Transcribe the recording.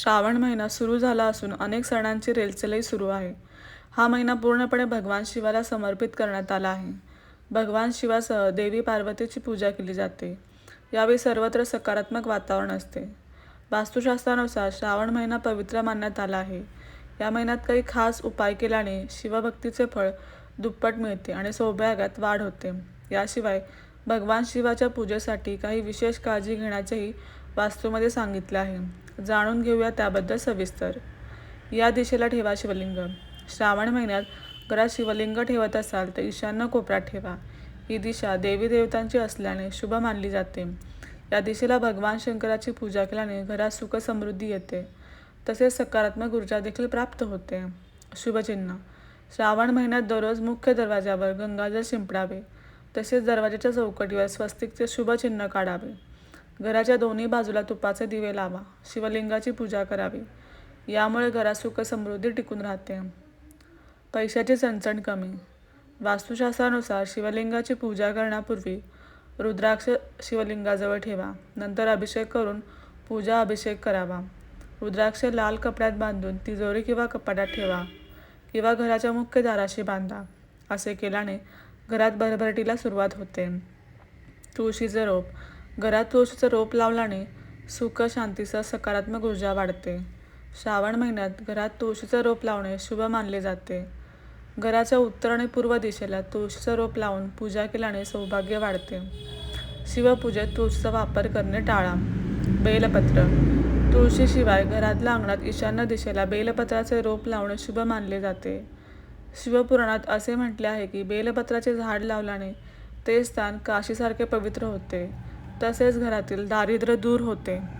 श्रावण महिना सुरू झाला असून अनेक सणांची रेलचेलही सुरू आहे. हा महिना पूर्णपणे भगवान शिवाला समर्पित करण्यात आला आहे. भगवान शिवासह देवी पार्वतीची पूजा केली जाते. यावेळी सर्वत्र सकारात्मक वातावरण असते. वास्तुशास्त्रानुसार श्रावण महिना पवित्र मानण्यात आला आहे. या महिन्यात काही खास उपाय केल्याने शिवभक्तीचे फळ दुप्पट मिळते आणि सौभाग्यात वाढ होते. याशिवाय भगवान शिवाच्या पूजेसाठी काही विशेष काळजी घेण्याचेही वास्तूमध्ये सांगितले आहे. जाणून घेऊया त्याबद्दल सविस्तर. या दिशेला ठेवा शिवलिंग. श्रावण महिन्यात घरात शिवलिंग ठेवत असाल तर ईशान्य कोपरात ठेवा. ही दिशा देवी देवतांची असल्याने शुभ मानली जाते. या दिशेला भगवान शंकराची पूजा केल्याने घरात सुख समृद्धी येते. तसेच सकारात्मक ऊर्जा देखील प्राप्त होते. शुभचिन्ह. श्रावण महिन्यात दररोज मुख्य दरवाजावर गंगाजल शिंपडावे. तसेच दरवाजाच्या चौकटीवर स्वस्तिकचे शुभचिन्ह काढावे. घराच्या दोन्ही बाजूला तुपाचे दिवे लावा. शिवलिंगाची पूजा करावी. यामुळे घरात सुख समृद्धी टिकून राहते. पैशाची चणचण कमी. वास्तुशास्त्रानुसार शिवलिंगाची पूजा करण्यापूर्वी रुद्राक्ष शिवलिंगाजवळ ठेवा. नंतर अभिषेक करून पूजा अभिषेक करावा. रुद्राक्ष लाल कपड्यात बांधून तिजोरी किंवा कपाटात ठेवा किंवा घराच्या मुख्य दाराशी बांधा. असे केल्याने घरात भरभरटीला सुरुवात होते. तुळशीचं रोप. घरात तुळशीचं रोप लावल्याने सुख शांतीचा सकारात्मक ऊर्जा वाढते. श्रावण महिन्यात घरात तुळशीचं रोप लावणे शुभ मानले जाते. घराच्या उत्तर आणि पूर्व दिशेला तुळशीचं रोप लावून पूजा केल्याने सौभाग्य वाढते. शिवपूजेत तुळशीचा वापर करणे टाळा. बेलपत्र. तुळशीशिवाय घरातल्या अंगणात ईशान्य दिशेला बेलपत्राचे रोप लावणे शुभ मानले जाते. शिवपुराणात असे म्हटले आहे की बेलपत्राचे झाड लावल्याने ते स्थान काशीसारखे पवित्र होते. तसेच घरातील दारिद्र्य दूर होते.